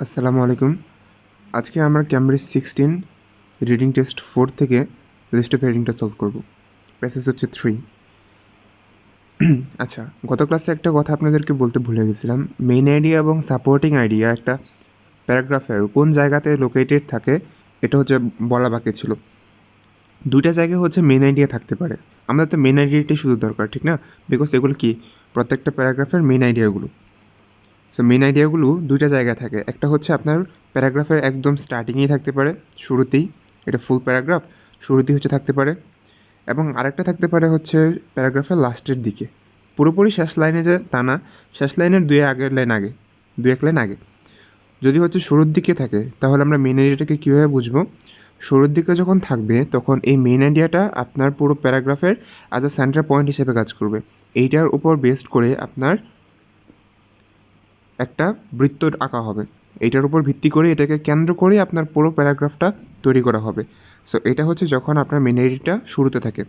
আসসালামু আলাইকুম। আজকে আমরা Cambridge sixteen reading test four থেকে লিস্ট অফ হেডিংটা সলভ করব। প্যাসেজ হচ্ছে থ্রি আচ্ছা গত ক্লাসে একটা কথা আপনাদেরকে বলতে ভুলে গেছিলাম। মেইন আইডিয়া এবং সাপোর্টিং আইডিয়া একটা প্যারাগ্রাফের কোন জায়গাতে লোকেটেড থাকে, এটা হচ্ছে বলা বাকি ছিল। দুইটা জায়গায় হচ্ছে মেন আইডিয়া থাকতে পারে। আমাদের তো মেন আইডিয়াটাই শুধু দরকার, ঠিক না? বিকজ এগুলো কি? প্রত্যেকটা প্যারাগ্রাফের মেন আইডিয়াগুলো সো মেন আইডিয়াগুলো দুইটা জায়গায় থাকে। একটা হচ্ছে আপনার প্যারাগ্রাফের একদম স্টার্টিংয়েই থাকতে পারে, শুরুতেই। এটা ফুল প্যারাগ্রাফ, শুরুতেই হচ্ছে থাকতে পারে। এবং আরেকটা থাকতে পারে হচ্ছে প্যারাগ্রাফের লাস্টের দিকে। পুরোপুরি শেষ লাইনে যে তা না, শেষ লাইনের দুই আগের লাইন আগে, দুই এক লাইন আগে। যদি হচ্ছে শুরুর দিকে থাকে, তাহলে আমরা মেন আইডিয়াটাকে কীভাবে বুঝব? শুরুর দিকে যখন থাকবে, তখন এই মেন আইডিয়াটা আপনার পুরো প্যারাগ্রাফের অ্যাজ আ সেন্টার পয়েন্ট হিসেবে কাজ করবে। এইটার উপর বেসড করে আপনার একটা বৃত্ত আঁকা হবে। এইটার উপর ভিত্তি করে এটাকে কেন্দ্র করে আপনার পুরো প্যারাগ্রাফটা তৈরি করা হবে। সো এটা হচ্ছে যখন আপনার মেন শুরুতে থাকে।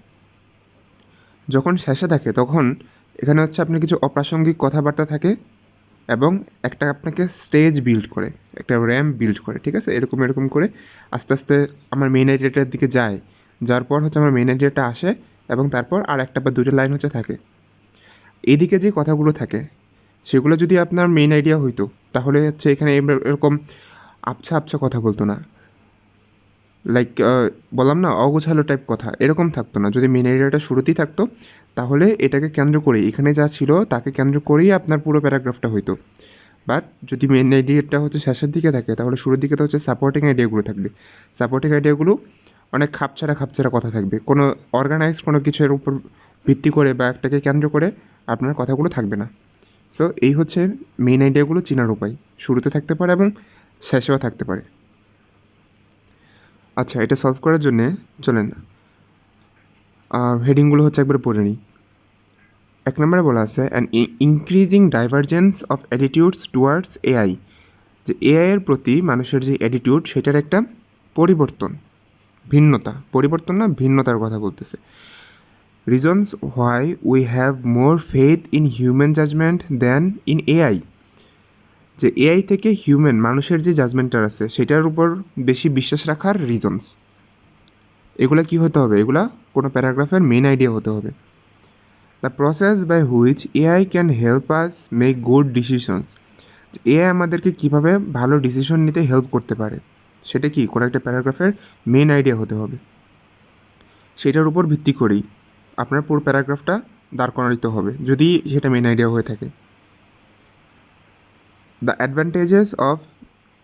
যখন শেষে থাকে, তখন এখানে হচ্ছে আপনার কিছু অপ্রাসঙ্গিক কথাবার্তা থাকে এবং একটা আপনাকে স্টেজ বিল্ড করে, একটা র্যাম্প বিল্ড করে, ঠিক আছে? এরকম এরকম করে আস্তে আস্তে আমার মেন আইডিয়াটার দিকে যায়। যার পর হচ্ছে আমার মেন আইডিয়াটা আসে এবং তারপর আর একটা বা দুটো লাইন হচ্ছে থাকে। এদিকে যে কথাগুলো থাকে সেগুলো যদি আপনার মেন আইডিয়া হইতো, তাহলে হচ্ছে এখানে এরকম আবছা আবছা কথা বলতো না। লাইক বললাম না, অগোছালো টাইপ কথা, এরকম থাকতো না। যদি মেন আইডিয়াটা শুরুতেই থাকতো, তাহলে এটাকে কেন্দ্র করে এখানে যা ছিল তাকে কেন্দ্র করেই আপনার পুরো প্যারাগ্রাফটা হইতো। বাট যদি মেন আইডিয়াটা হচ্ছে শেষের দিকে থাকে, তাহলে শুরুর দিকে তো হচ্ছে সাপোর্টিং আইডিয়াগুলো থাকবে। সাপোর্টিং আইডিয়াগুলো অনেক খাপছাড়া খাপছাড়া কথা থাকবে। কোনো অর্গানাইজ কোনো কিছুর উপর ভিত্তি করে বা একটাকে কেন্দ্র করে আপনার কথাগুলো থাকবে না। সো এই হচ্ছে মেইন আইডিয়াগুলো চেনার উপায়। শুরুতে থাকতে পারে এবং শেষেও থাকতে পারে। আচ্ছা এটা সলভ করার জন্যে চলেন। হেডিংগুলো হচ্ছে একবার পড়ে নিই। এক নম্বরে বলা আছে an increasing divergence of attitudes towards AI যে এআই এর প্রতি মানুষের যে অ্যাটিটিউড সেটার একটা পরিবর্তন, ভিন্নতা। পরিবর্তন না, ভিন্নতার কথা বলতেছে। Reasons why we have more faith in human judgment than in AI যে এআই থেকে হিউম্যান মানুষের যে জাজমেন্টার আছে, সেটার উপর বেশি বিশ্বাস রাখার রিজনস এগুলো কি হতে হবে? এগুলা কোনো প্যারাগ্রাফের মেন আইডিয়া হতে হবে। The process by which AI can help us make good decisions AI আমাদেরকে কীভাবে ভালো ডিসিশন নিতে হেল্প করতে পারে। সেটা কি? কোনো একটা প্যারাগ্রাফের মেন আইডিয়া হতে হবে। সেটার উপর ভিত্তি করেই। আপনার পুরো প্যারাগ্রাফটা দাঁড় করাইতে হবে, যদি সেটা মেন আইডিয়া হয়ে থাকে। The advantages of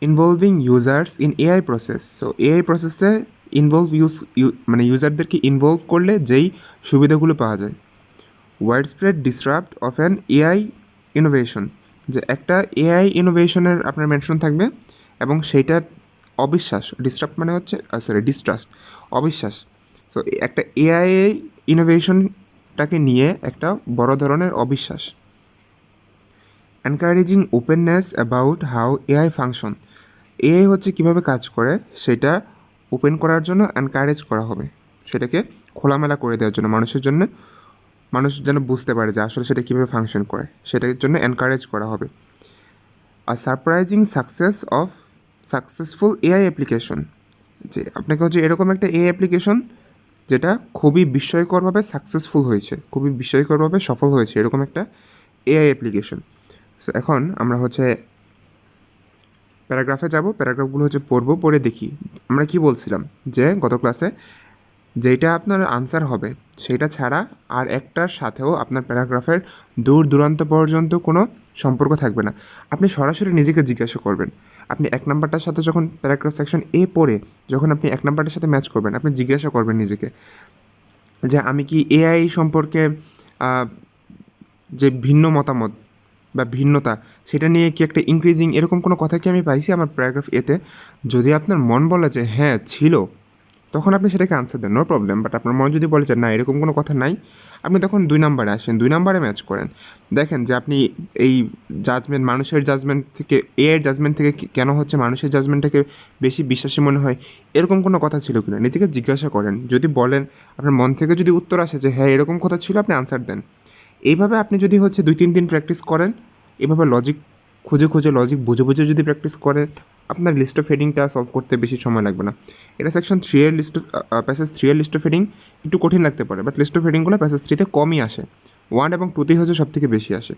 involving users in AI process so AI প্রসেসে ইনভলভ ইউজ মানে ইউজারদেরকে ইনভলভ করলে যেই সুবিধাগুলো পাওয়া যায়। Widespread disrupt of an AI innovation যে একটা এআই ইনোভেশনের আপনার মেনশন থাকবে এবং সেইটার অবিশ্বাস ডিস্টার্ব মানে হচ্ছে সরি ডিস্ট্রাস্ট অবিশ্বাস। সো একটা এআই ইনোভেশনটাকে নিয়ে একটা বড় ধরনের অবিশ্বাস। Encouraging openness about how AI function AI হচ্ছে কীভাবে কাজ করে, সেটা ওপেন করার জন্য এনকারেজ করা হবে। সেটাকে খোলামেলা করে দেওয়ার জন্য, মানুষের জন্য, মানুষ যেন বুঝতে পারে যে আসলে সেটা কীভাবে ফাংশন করে, সেটার জন্য এনকারেজ করা হবে। আর surprising success of successful AI application যে আপনাকে হচ্ছে এরকম একটা এআই অ্যাপ্লিকেশন যেটা খুবই বিস্ময়করভাবে সাকসেসফুল হয়েছে, খুবই বিস্ময়করভাবে সফল হয়েছে, এরকম একটা এআই অ্যাপ্লিকেশন সো এখন আমরা হচ্ছে প্যারাগ্রাফে যাব, প্যারাগ্রাফগুলো হচ্ছে পড়ব, পড়ে দেখি। আমরা কি বলছিলাম? যে গত ক্লাসে যেটা আপনার আনসার হবে সেটা ছাড়া আর একটার সাথেও আপনার প্যারাগ্রাফের দূর দূরান্ত পর্যন্ত কোনো সম্পর্ক থাকবে না। আপনি সরাসরি নিজেকে জিজ্ঞাসা করবেন আপনি এক নাম্বারটার সাথে যখন প্যারাগ্রাফ সেকশন এ পড়ে, যখন আপনি এক নাম্বারটার সাথে ম্যাচ করবেন, আপনি জিজ্ঞাসা করবেন নিজেকে যে আমি কি এআই সম্পর্কে যে ভিন্ন মতামত বা ভিন্নতা, সেটা নিয়ে কি একটা ইনক্রিজিং এরকম কোনো কথা কি আমি পাইছি আমার প্যারাগ্রাফ এতে যদি আপনার মন বলে যে হ্যাঁ ছিল তখন আপনি সেটাকে আনসার দেন নো প্রবলেম বাট আপনার মন যদি বলে যে না, এরকম কোনো কথা নাই, আপনি তখন দুই নাম্বারে আসেন, দুই নাম্বারে ম্যাচ করেন। দেখেন যে আপনি এই জাজমেন্ট মানুষের জাজমেন্ট থেকে এ এর জাজমেন্ট থেকে কেন হচ্ছে মানুষের জাজমেন্টটাকে বেশি বিশ্বাসী মনে হয়? এরকম কোনো কথা ছিল কিনা? নিজেকে জিজ্ঞাসা করেন, যদি বলেন, আপনার মন থেকে যদি উত্তর আসে যে হ্যাঁ এরকম কথা ছিল, আপনি আনসার দেন। এইভাবে আপনি যদি হচ্ছে দুই, তিন দিন প্র্যাকটিস করেন, এভাবে লজিক খুঁজে খুঁজে লজিক বুঝে বুঝে যদি প্র্যাকটিস করেন আপনার লিস্ট অফ হেডিংটা সলভ করতে বেশি সময় লাগবে না। এটা সেকশন থ্রি এর লিস্ট প্যাসেজ থ্রি এর লিস্ট অফ হেডিং একটু কঠিন লাগতে পারে বাট লিস্ট অফ হেডিংগুলো প্যাসেজ থ্রিতে কমই আসে। ওয়ান এবং টুতেই হচ্ছে সব থেকে বেশি আসে।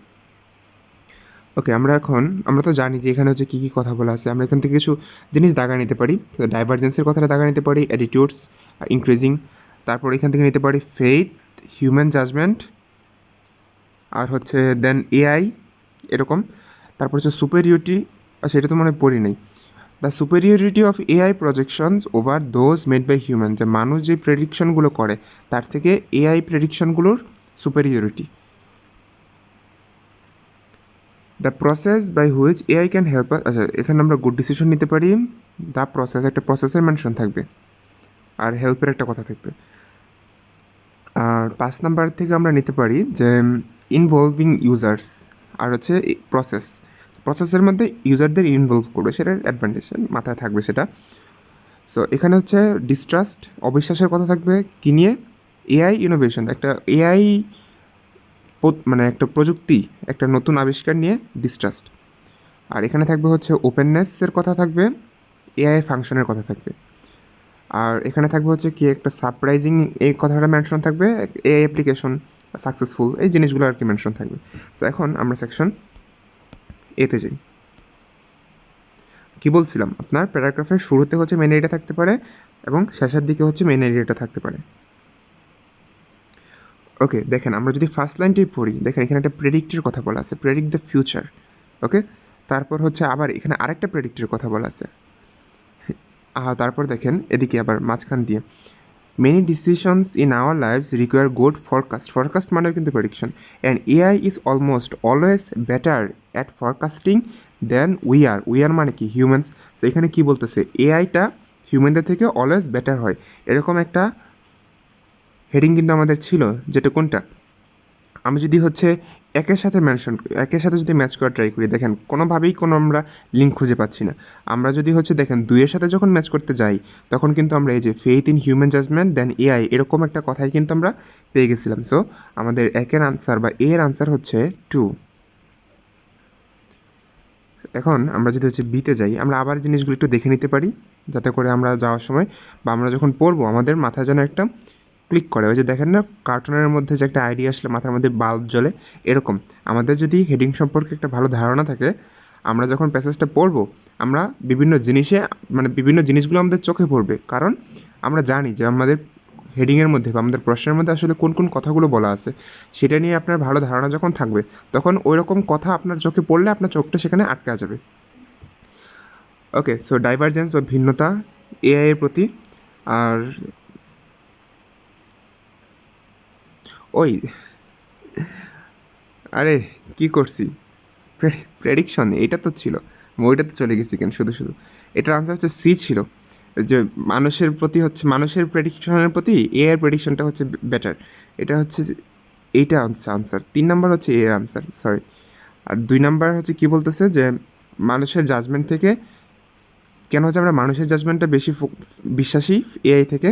ওকে আমরা এখন, আমরা তো জানি যে এখানে হচ্ছে কী কী কথা বলা আছে। আমরা এখান থেকে কিছু জিনিস দাগা নিতে পারি। ডাইভারজেন্সের কথাটা দাগা নিতে পারি অ্যাটিটিউডস ইনক্রিজিং তারপর এখান থেকে নিতে পারি ফেথ হিউম্যান জাজমেন্ট আর হচ্ছে দেন এআই এরকম। তারপর হচ্ছে সুপেরিয়রিটি সেটা তো মনে পড়ি নেই। The superiority of AI projections over those made by human যে মানুষ যে প্রেডিকশনগুলো করে, তার থেকে AI প্রেডিকশনগুলোর superiority the process by which AI can help আচ্ছা এখানে আমরা গুড ডিসিশন নিতে পারি। দ্য প্রসেস একটা প্রসেসের মেনশন থাকবে। আর হেল্পের একটা কথা থাকবে। আর পাঁচ নাম্বার থেকে আমরা নিতে পারি যে ইনভলভিং ইউজার্স আর হচ্ছে প্রসেস প্রসেসের মধ্যে ইউজারদের ইনভলভ করবে, সেটার অ্যাডভান্টেজ মাথায় থাকবে সেটা। সো এখানে হচ্ছে ডিস্ট্রাস্ট অবিশ্বাসের কথা থাকবে কি নিয়ে? এআই ইনোভেশন একটা এআই মানে একটা প্রযুক্তি, একটা নতুন আবিষ্কার নিয়ে ডিস্ট্রাস্ট আর এখানে থাকবে হচ্ছে ওপেননেসের কথা থাকবে এআই ফাংশনের কথা থাকবে। আর এখানে থাকবে হচ্ছে কি একটা সারপ্রাইজিং এই কথাটা মেনশন থাকবে এআই অ্যাপ্লিকেশন সাকসেসফুল এই জিনিসগুলো আর কি মেনশন থাকবে। তো এখন আমরা সেকশন এতে যাই। কি বলছিলাম? আপনার প্যারাগ্রাফের শুরুতে হচ্ছে মেন এরিয়া থাকতে পারে এবং শেষের দিকে হচ্ছে মেন এরিয়াটা থাকতে পারে। ওকে দেখেন, আমরা যদি ফার্স্ট লাইনটাই পড়ি, দেখেন, এখানে একটা প্রেডিক্টের কথা বলা আছে প্রেডিক্ট দ্য ফিউচার ওকে তারপর হচ্ছে আবার এখানে আরেকটা প্রেডিক্টের কথা বলা আছে। তারপর দেখেন, এদিকে আবার মাঝখান দিয়ে। Many decisions in our lives require good forecast forecast মানেও কিন্তু prediction and AI is almost always better at forecasting than we are we are মানে কি? হিউম্যানস তো এখানে কী বলতেছে? এআইটা হিউম্যানদের থেকে অলওয়েজ বেটার হয়। এরকম একটা হেডিং কিন্তু আমাদের ছিল। যেটা কোনটা? আমি যদি হচ্ছে একের সাথে মেনশন একের সাথে যদি ম্যাচ করা ট্রাই করি, দেখেন, কোনোভাবেই কোনো আমরা লিঙ্ক খুঁজে পাচ্ছি না। আমরা যদি হচ্ছে, দেখেন, দুইয়ের সাথে যখন ম্যাচ করতে যাই, তখন কিন্তু আমরা এই যে faith in human judgment than AI এরকম একটা কথাই কিন্তু আমরা পেয়ে গেছিলাম। সো আমাদের একের আনসার বা এর আনসার হচ্ছে টু এখন আমরা যদি হচ্ছে বিতে যাই, আমরা আবার জিনিসগুলো একটু দেখে নিতে পারি, যাতে করে আমরা যাওয়ার সময় বা আমরা যখন পড়ব, আমাদের মাথায় যেন একটা ক্লিক করে, ওই যে দেখেন না কার্টুনের মধ্যে যে একটা আইডিয়া আসলে মাথার মধ্যে বাল্ব জ্বলে, এরকম। আমাদের যদি হেডিং সম্পর্কে একটা ভালো ধারণা থাকে, আমরা যখন প্যাসেজটা পড়ব, আমরা বিভিন্ন জিনিসে মানে বিভিন্ন জিনিসগুলো আমাদের চোখে পড়বে। কারণ আমরা জানি যে আমাদের হেডিংয়ের মধ্যে বা আমাদের প্রশ্নের মধ্যে আসলে কোন কোন কথাগুলো বলা আছে, সেটা নিয়ে আপনার ভালো ধারণা যখন থাকবে, তখন ওই রকম কথা আপনার চোখে পড়লে আপনার চোখটা সেখানে আটকা যাবে। ওকে সো ডাইভারজেন্স বা ভিন্নতা এআই এর প্রতি, আর ওই, আরে, কি করছি? প্রেডিকশন, এটা তো ছিল। ওইটাতে চলে গেছি কেন? শুধু শুধু। এটার আনসার হচ্ছে সি ছিল। যে মানুষের প্রতি হচ্ছে, মানুষের প্রেডিকশনের প্রতি এ এর প্রেডিকশনটা হচ্ছে বেটার এটা হচ্ছে এইটা হচ্ছে আনসার তিন নাম্বার হচ্ছে এর আনসার সরি আর দুই নাম্বার হচ্ছে কি বলতেছে? যে মানুষের জাজমেন্ট থেকে, কেন হচ্ছে আমরা মানুষের জাজমেন্টটা বেশি বিশ্বাসী এআই থেকে?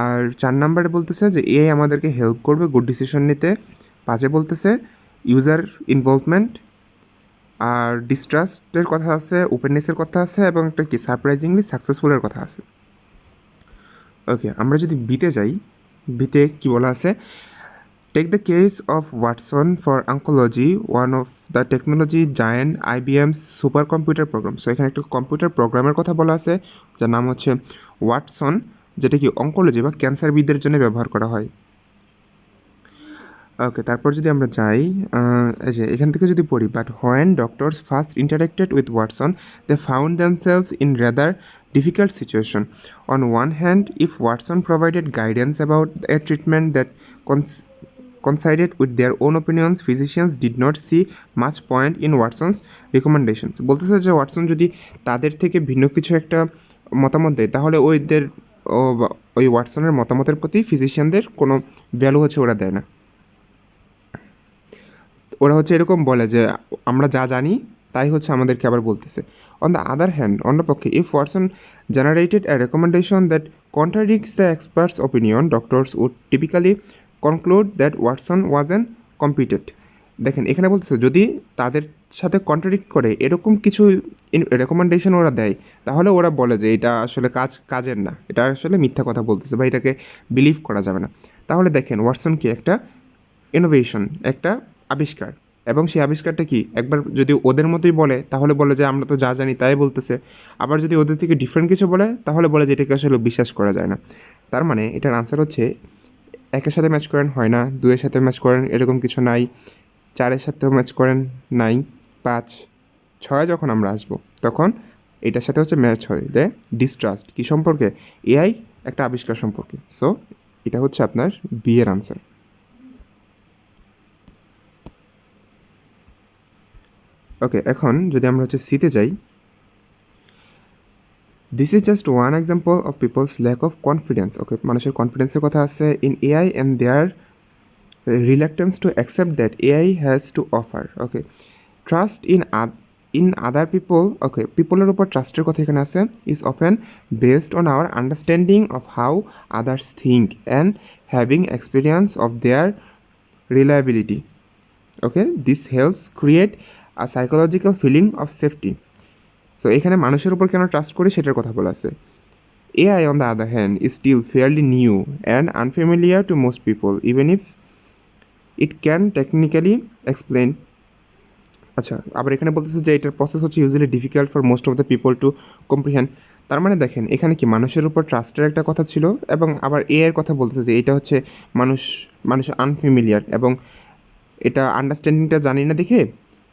আর চার নাম্বারে বলতেছে যে এআই আমাদেরকে হেল্প করবে গুড ডিসিশন নিতে। পাঁচে বলতেছে ইউজার ইনভলভমেন্ট আর ডিস্ট্রাস্টের কথা আছে ওপেননেসের কথা আছে এবং একটা কি সারপ্রাইজিংলি সাকসেসফুলের কথা আছে। ওকে আমরা যদি বিতে যাই বিতে কি বলা আছে? Take the case of Watson for oncology one of the technology giant IBM's super computer program so এখানে একটা কম্পিউটার প্রোগ্রামের কথা বলা আছে, যার নাম হচ্ছে ওয়াটসন যেটা কি অঙ্কোলজি বা ক্যান্সারবিদদের জন্য ব্যবহার করা হয়। ওকে তারপর যদি আমরা যাই যে এখান থেকে যদি পড়ি but when doctors first interacted with Watson they found themselves in rather difficult situation on one hand if Watson provided guidance about a treatment that coincided with their own opinions physicians did not see much point in Watson's recommendations বলতেছে যে Watson যদি তাদের থেকে ভিন্ন কিছু একটা মতামত দেয়, তাহলে ওইদের ওই ওয়াটসনের মতামতের প্রতি ফিজিশিয়ানদের কোনো ভ্যালু হচ্ছে ওরা দেয় না। ওরা হচ্ছে এরকম বলে যে, আমরা যা জানি, তাই হচ্ছে আমাদেরকে আবার বলতেছে। On the other hand অন্যপক্ষে if Watson generated a recommendation that contradicts the experts opinion doctors would typically conclude that Watson was incompetent দেখেন, এখানে বলতেছে, যদি তাদের সাথে কন্ট্রাডিক্ট করে এরকম কিছু রেকমেন্ডেশন ওরা দেয়, তাহলে ওরা বলে যে এটা আসলে কাজ, কাজের না। এটা আসলে মিথ্যা কথা বলতেছে বা এটাকে বিলিভ করা যাবে না। তাহলে দেখেন ওয়াটসন কি একটা ইনোভেশন একটা আবিষ্কার। এবং সেই আবিষ্কারটা কি? একবার যদি ওদের মতোই বলে, তাহলে বলে যে আমরা তো যা জানি তাই বলতেছে। আবার যদি ওদের থেকে ডিফারেন্ট কিছু বলে, তাহলে বলে যে এটাকে আসলে বিশ্বাস করা যায় না। তার মানে এটার আনসার হচ্ছে, একের সাথে ম্যাচ করেন হয় না দুয়ের সাথে ম্যাচ করেন, এরকম কিছু নাই। চারের সাথেও ম্যাচ করেন নাই। পাঁচ, ছয় যখন আমরা আসব, তখন এটার সাথে হচ্ছে ম্যাচ হয়। দে ডিস্ট্রাস্ট কী সম্পর্কে? এআই একটা আবিষ্কার সম্পর্কে। সো এটা হচ্ছে আপনার বিয়ের আনসার ওকে এখন যদি আমরা হচ্ছে সিতে যাই this is just one example of people's lack of confidence okay মানুষের কনফিডেন্সের কথা আছে। In AI and their reluctance to accept that AI has to offer okay trust in in other people okay পিপলের উপর ট্রাস্টের কথা এখানে আছে is often based on our understanding of how others think and having experience of their reliability okay this helps create a psychological feeling of safety so এখানে মানুষের উপর কেন trust করি সেটার কথা বলা আছে। AI on the other hand is still fairly new and unfamiliar to most people even if it can technically explain আচ্ছা আবার এখানে বলতেছে যে এটার প্রসেস হচ্ছে usually difficult for most of the people to comprehend তার মানে দেখেন, এখানে কি মানুষের উপর ট্রাস্টের একটা কথা ছিল এবং আবার এ এর কথা বলতেছে যে এটা হচ্ছে মানুষ মানুষ আনফেমিলিয়ার এবং এটা আন্ডারস্ট্যান্ডিংটা জানি না দেখে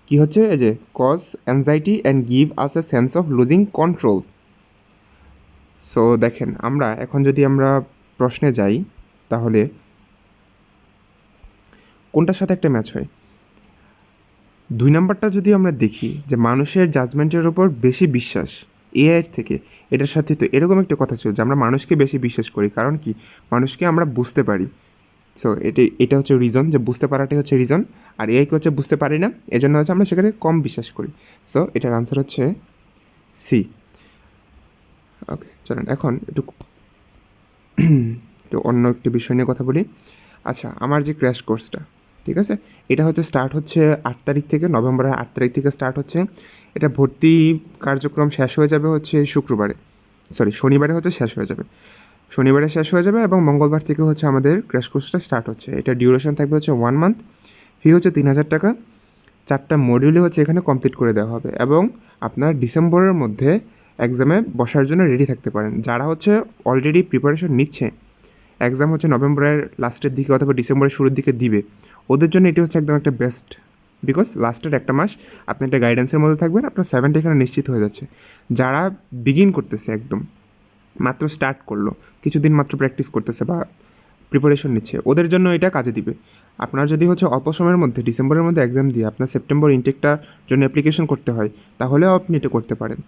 কি হচ্ছে? এই যে cause anxiety and give us a sense of losing control so দেখেন, আমরা এখন যদি আমরা প্রশ্নে যাই, তাহলে কোনটার সাথে একটা ম্যাচ হয়? দুই নাম্বারটা যদি আমরা দেখি যে মানুষের জাজমেন্টের ওপর বেশি বিশ্বাস এআইয়ের থেকে। এটার সাথে তো এরকম একটা কথা ছিল যে আমরা মানুষকে বেশি বিশ্বাস করি। কারণ কি? মানুষকে আমরা বুঝতে পারি। সো এটি, এটা হচ্ছে রিজন যে বুঝতে পারাটাই হচ্ছে রিজন আর এআইকে হচ্ছে বুঝতে পারি না। এজন্য হচ্ছে আমরা সেখানে কম বিশ্বাস করি। সো এটার আনসার হচ্ছে সি ওকে চলেন। এখন একটু তো অন্য একটি বিষয় নিয়ে কথা বলি। আচ্ছা আমার যে ক্র্যাশ কোর্সটা ঠিক আছে? এটা হচ্ছে স্টার্ট হচ্ছে আট তারিখ থেকে, নভেম্বরের আট তারিখ থেকে স্টার্ট হচ্ছে। এটা ভর্তি কার্যক্রম শেষ হয়ে যাবে হচ্ছে শুক্রবারে। সরি শনিবারে হচ্ছে শেষ হয়ে যাবে। শনিবারে শেষ হয়ে যাবে এবং মঙ্গলবার থেকে হচ্ছে আমাদের ক্র্যাশ কোর্সটা স্টার্ট হচ্ছে। এটা ডিউরেশন থাকবে হচ্ছে ওয়ান মান্থ ফি হচ্ছে তিন হাজার টাকা। চারটা মডিউলই হচ্ছে এখানে কমপ্লিট করে দেওয়া হবে এবং আপনার ডিসেম্বরের মধ্যে এক্সামে বসার জন্য রেডি থাকতে পারেন। যারা হচ্ছে অলরেডি প্রিপারেশন নিচ্ছে এক্সাম হচ্ছে নভেম্বরের লাস্টের দিকে অথবা ডিসেম্বরের শুরুর দিকে দিবে ওদের জন্য এটি হচ্ছে একদম একটা বেস্ট বিকজ লাস্টের একটা মাস, আপনি একটা গাইডেন্সের মধ্যে থাকবেন, আপনার সেভেনটা এখানে নিশ্চিত হয়ে যাচ্ছে। যারা বিগিন করতেছে একদম, মাত্র স্টার্ট করল, কিছুদিন মাত্র প্র্যাকটিস করতেছে বা প্রিপারেশন নিচ্ছে, ওদের জন্য এটা কাজে দিবে। আপনার যদি হচ্ছে অল্প সময়ের মধ্যে, ডিসেম্বরের মধ্যে এক্সাম দিয়ে আপনার সেপ্টেম্বর ইনটেকটার জন্য অ্যাপ্লিকেশন করতে হয়, তাহলেও আপনি এটা করতে পারেন।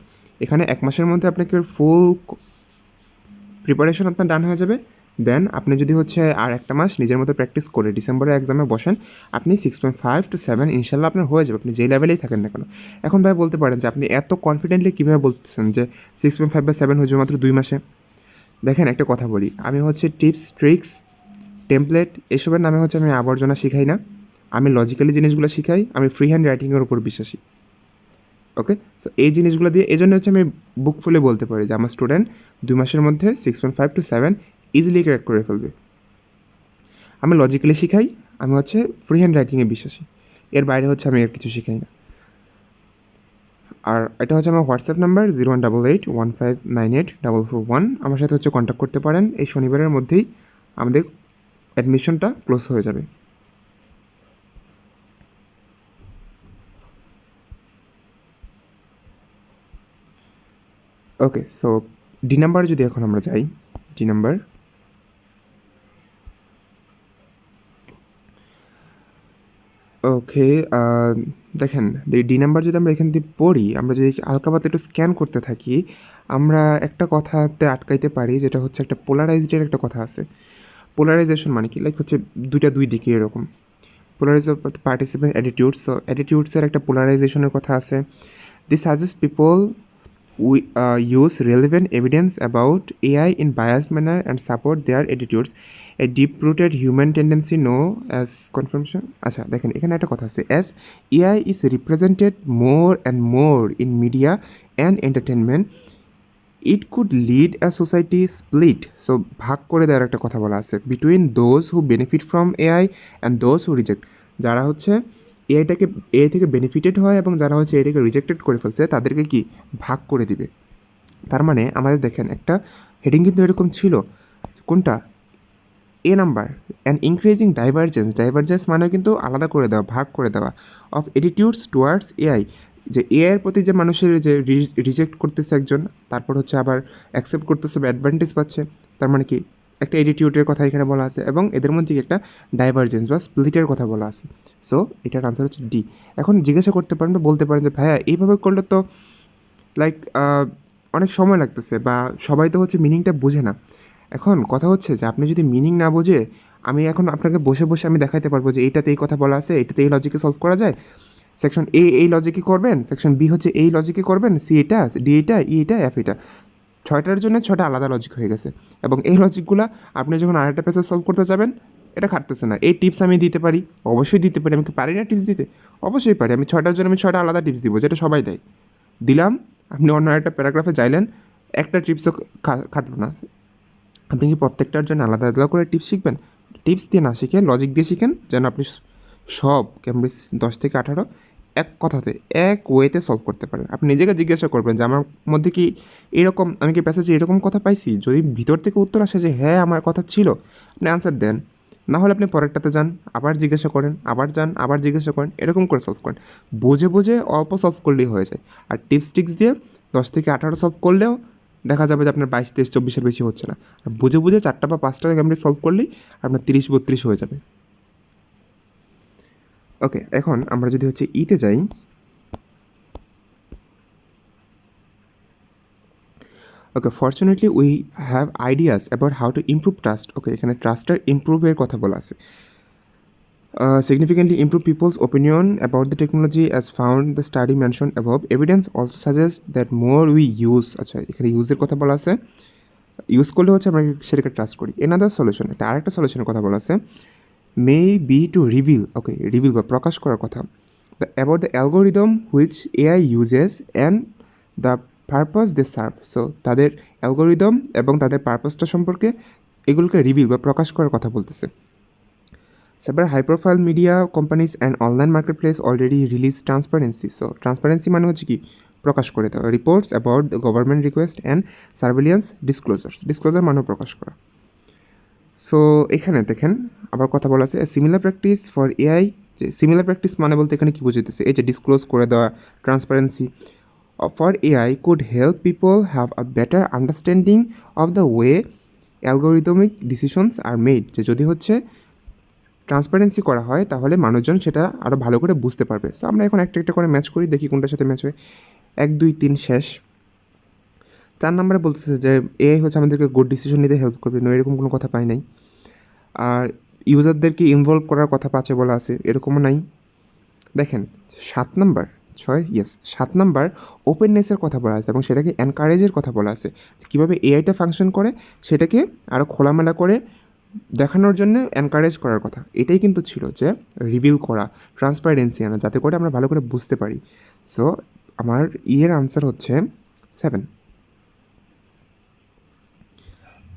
এখানে এক মাসের মধ্যে আপনাকে ফুল প্রিপারেশন আপনার ডান হয়ে যাবে। দেন আপনি যদি হচ্ছে আর একটা মাস নিজের মতো প্র্যাকটিস করে ডিসেম্বরে এক্সামে বসেন, আপনি six point five to seven ইনশাল্লাহ আপনার হয়ে যাবে। আপনি যেই লেভেলেই থাকেন না কেন। এখন ভাই বলতে পারেন যে আপনি এত কনফিডেন্টলি কীভাবে বলতেছেন যে সিক্স পয়েন্ট ফাইভ বা সেভেন হয়ে যাবে মাত্র দুই মাসে? দেখেন, একটা কথা বলি। আমি হচ্ছে টিপস ট্রিক্স টেমপ্লেট এসবের নামে হচ্ছে আমি আবর্জনা শিখাই না। আমি লজিক্যালি জিনিসগুলো শিখাই, আমি ফ্রি হ্যান্ড রাইটিংয়ের উপর বিশ্বাসী। ওকে সো এই জিনিসগুলো দিয়ে এই জন্য হচ্ছে আমি বুক ফুলে বলতে পারি যে আমার স্টুডেন্ট দুই মাসের মধ্যে six point five to seven easily crack করে ফেলবে। আমি লজিক্যালি শিখাই, আমি হচ্ছে ফ্রি হ্যান্ড রাইটিংয়ে বিশ্বাসী। এর বাইরে হচ্ছে আমি আর কিছু শিখাই না। আর এটা হচ্ছে আমার WhatsApp number zero one double eight one five nine eight double four one আমার সাথে হচ্ছে কন্ট্যাক্ট করতে পারেন। এই শনিবারের মধ্যেই আমাদের অ্যাডমিশনটা ক্লোজ হয়ে যাবে। ওকে সো ডি নাম্বার যদি এখন আমরা যাই ডি নাম্বার ওকে দেখেন ডি নাম্বার যদি আমরা এখান দিয়ে পড়ি, আমরা যদি আলকাবাতে একটু স্ক্যান করতে থাকি, আমরা একটা কথাতে আটকাইতে পারি, যেটা হচ্ছে একটা পোলারাইজডের একটা কথা আছে। পোলারাইজেশন মানে কি? লাইক হচ্ছে দুইটা দুই দিকে এরকম। পোলারাইজ পার্টিসিপেন্ট অ্যাটিটিউডস সো অ্যাটিটিউডসের একটা পোলারাইজেশনের কথা আছে। The suggest people we uh, use relevant evidence about AI in biased manner and support their attitudes. Deep rooted human tendency known as confirmation আচ্ছা দেখেন এখানে একটা কথা আছে। As AI is represented more and more in media and entertainment it could lead a society split so ভাগ করে দেওয়ার একটা কথা বলা আছে। Between those who benefit from AI and those who reject যারা হচ্ছে এআইটাকে, এআই থেকে বেনিফিটেড হয় এবং যারা হচ্ছে এটাকে রিজেক্টেড করে ফেলছে, তাদেরকে কি ভাগ করে দিবে? তার মানে আমাদের দেখেন একটা হেডিং কিন্তু এরকম ছিল। কোনটা? A number and increasing divergence divergence মানে কিন্তু আলাদা করে দেওয়া, ভাগ করে দেওয়া। অফ এটিটিউডস টুয়ার্ডস এআই যে এআইয়ের প্রতি যে মানুষের যে রিজেক্ট করতেছে একজন, তারপর হচ্ছে আবার অ্যাকসেপ্ট করতেছে বা অ্যাডভান্টেজ পাচ্ছে, তার মানে কি? একটা এডিটিউডের কথা এখানে বলা আছে এবং এদের মধ্যে একটা ডাইভারজেন্স বা স্প্লিটের কথা বলা আছে। সো এটার আনসার হচ্ছে ডি এখন জিজ্ঞাসা করতে পারেন বা বলতে পারেন যে, ভাইয়া, এইভাবে করলে তো লাইক অনেক সময় লাগতেছে বা সবাই তো হচ্ছে মিনিংটা বোঝে না। এখন কথা হচ্ছে যে, আপনি যদি মিনিং না বোঝে, আমি এখন আপনাকে বসে বসে আমি দেখাইতে পারব যে এইটাতে এই কথা বলা আছে, এটাতে এই লজিকে সলভ করা যায়। সেকশন এ এই লজিকে করবেন সেকশন বি হচ্ছে এই লজিকে করবেন সি এটা ডি এটা ই এটা এফ এটা। ছয়টার জন্য ছয়টা আলাদা লজিক হয়ে গেছে। এবং এই লজিকগুলো আপনি যখন আরেকটা পেসে সলভ করতে যাবেন, এটা খাটতেছে না। এই টিপস আমি দিতে পারি? অবশ্যই দিতে পারি। আমি কি পারি না টিপস দিতে? অবশ্যই পারি। আমি ছয়টার জন্য আমি ছয়টা আলাদা টিপস দিব, যেটা সবাই দেয়। দিলাম, আপনি অন্য একটা প্যারাগ্রাফে যাইলেন, একটা টিপসও খাটলো না। আপনি কি প্রত্যেকটার জন্য আলাদা আলাদা করে টিপস শিখবেন? টিপস দিয়ে না শিখে লজিক দিয়ে শিখেন, যেন আপনি সব ক্যামব্রিজ দশ থেকে আঠারো এক কথাতে এক ওয়েতে সলভ করতে পারেন। আপনি নিজেকে জিজ্ঞাসা করবেন যে, আমার মধ্যে কি এরকম, আমি কি প্যাসেজে এরকম কথা পাইছি? যদি ভিতর থেকে উত্তর আসে যে হ্যাঁ আমার কথা ছিল, আপনি আনসার দেন। না হলে আপনি পরেরটাতে যান, আবার জিজ্ঞাসা করেন, আবার যান, আবার জিজ্ঞাসা করেন, এরকম করে সলভ করেন। বুঝে বুঝে অল্প সলভ করলেই হয়ে যায়। আর টিপস টিক্স দিয়ে দশ থেকে আঠারো সলভ করলেও দেখা যাবে যে, আপনার বাইশ, তেইশ, চব্বিশের বেশি হচ্ছে না। আর বুঝে বুঝে চারটা বা পাঁচটা ক্যামব্রিজ সলভ করলেই আপনার তিরিশ, বত্রিশ হয়ে যাবে। ওকে, এখন আমরা যদি হচ্ছে ইতে যাই, okay fortunately we have ideas about how to improve trust okay, এখানে ট্রাস্টের ইমপ্রুভের কথা বলা আছে। significantly improve people's opinion about the technology as found the study mentioned above. Evidence also suggests that more we use আচ্ছা এখানে ইউজের কথা বলা আছে। ইউজ করলে হচ্ছে আমরা সেটাকে ট্রাস্ট করি। এনাদার সলিউশন একটা আরেকটা সলিউশনের কথা বলা আছে। May be to reveal okay reveal বা প্রকাশ করার কথা the about the algorithm which AI uses and the purpose they serve so তাদের অ্যালগোরিদম এবং তাদের পারপাসটা সম্পর্কে এগুলোকে রিভিল বা প্রকাশ করার কথা বলতেছে। Several high media media and online online marketplace already release transparency. So, transparency মানে হচ্ছে কি? প্রকাশ করে দেওয়া। Reports about government request and surveillance disclosure disclosure মানে প্রকাশ করা। সো এখানে দেখেন, আবার কথা বলা আছে সিমিলার প্র্যাকটিস ফর এআই যে সিমিলার প্র্যাকটিস মানে বলতে এখানে কী বুঝাইতেছে? এই যে ডিসক্লোজ করে দেওয়া transparency for AI could help people have a better understanding of the way algorithmic decisions are made যে যদি হচ্ছে ট্রান্সপারেন্সি করা হয়, তাহলে মানুষজন সেটা আরও ভালো করে বুঝতে পারবে। সো আমরা এখন একটা একটা করে ম্যাচ করি, দেখি কোনটার সাথে ম্যাচ হয়। এক, দুই, তিন, শেষ। চার নম্বরে বলতেছে যে এআই হচ্ছে আমাদেরকে গুড ডিসিশন নিতে হেল্প করবে। না এরকম কোনো কথা পাই নাই। আর ইউজারদেরকে ইনভলভ করার কথা পাচ্ছে বলা আছে, এরকমও নাই। দেখেন, সাত নাম্বার, ছয় ইয়েস সাত নাম্বার ওপেননেসের কথা বলা আছে এবং সেটাকে এনকারেজের কথা বলা আছে। কীভাবে এআইটা ফাংশন করে, সেটাকে আরও খোলামেলা করে দেখানোর জন্য এনকারেজ করার কথা। এটাই কিন্তু ছিল যে রিভিল করা ট্রান্সপারেন্সি আনা, যাতে করে আমরা ভালো করে বুঝতে পারি। সো আমার ইয়ের আনসার হচ্ছে সেভেন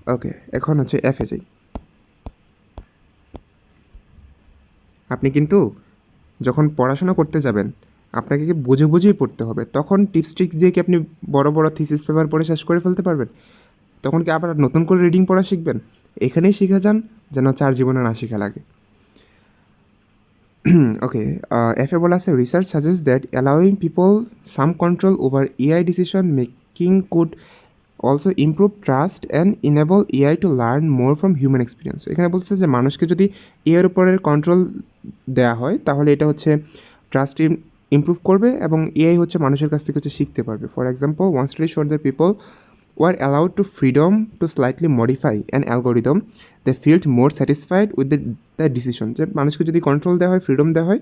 ওকে, এখন হচ্ছে এফে যাই। আপনি কিন্তু যখন পড়াশোনা করতে যাবেন, আপনাকে কি বুঝে বুঝেই পড়তে হবে। তখন টিপস ট্রিক্স দিয়ে কি আপনি বড় বড় থিসিস পেপার পড়ে শেষ করে ফেলতে পারবেন? তখন কি আবার নতুন করে রিডিং পড়া শিখবেন? এখানেই শিখে যান, যেন চার জীবনে না শিখা লাগে। ওকে এফ বলা আছে research suggest that allowing people some control over AI decision making could also improve trust and enable AI to learn more from human experience এখানে বলছে যে মানুষকে যদি এআইয়ের উপরের কন্ট্রোল দেওয়া হয় তাহলে এটা হচ্ছে ট্রাস্ট ইমপ্রুভ করবে এবং এআই হচ্ছে মানুষের কাছ থেকে হচ্ছে শিখতে পারবে। For example one study showed the people were allowed to freedom to slightly modify an algorithm they felt more satisfied with the, the decision. যে মানুষকে যদি কন্ট্রোল দেওয়া হয় ফ্রিডম দেওয়া হয়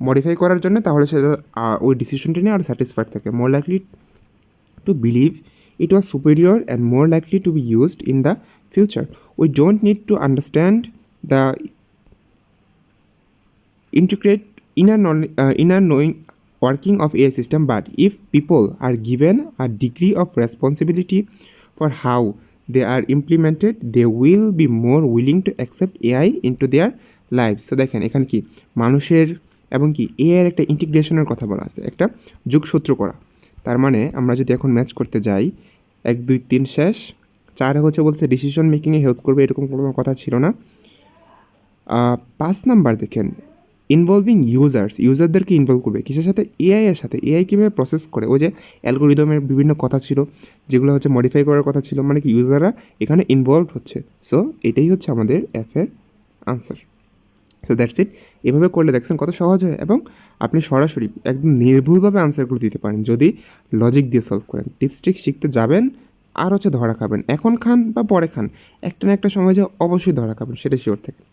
মডিফাই করার জন্য তাহলে সেটা ওই ডিসিশনটি নিয়ে আরও স্যাটিসফাইড থাকে। More likely to believe it was superior and more likely to be used in the future. We don't need to understand the integrate inner knowledge, uh, inner knowing working of AI system but if people are given a degree of responsibility for how they are implemented they will be more willing to accept AI into their lives so দেখেন এখানে কি মানুষের এবং কি AI এর একটা ইন্টিগ্রেশনের কথা বলা আছে একটা যোগসূত্র করা তার মানে আমরা যদি এখন ম্যাচ করতে যাই, এক, দুই, তিন শেষ, চার হচ্ছে বলছে ডিসিশন মেকিংয়ে হেল্প করবে, এরকম কোনো কথা ছিল না। পাঁচ নাম্বার দেখেন ইনভলভিং ইউজার্স ইউজারদেরকে ইনভলভ করবে? কিসের সাথে? এআই এর সাথে। এআই কীভাবে প্রসেস করে? ওই যে অ্যালগোরিদমের বিভিন্ন কথা ছিল, যেগুলো হচ্ছে মডিফাই করার কথা ছিল মানে কি ইউজাররা এখানে ইনভলভ হচ্ছে। সো এটাই হচ্ছে আমাদের অ্যাফের আনসার সো দ্যাটস ইট এভাবে করলে দেখছেন কত সহজ হয় এবং আপনি সরাসরি একদম নির্ভুলভাবে আনসারগুলো দিতে পারেন যদি লজিক দিয়ে সলভ করেন। টিপস ট্রিক শিখতে যাবেন, আর হচ্ছে ধরা খাবেন। এখন খান বা পরে খান। একটা না একটা সময় যে অবশ্যই ধরা খাবেন, সেটা শিওর থেকে।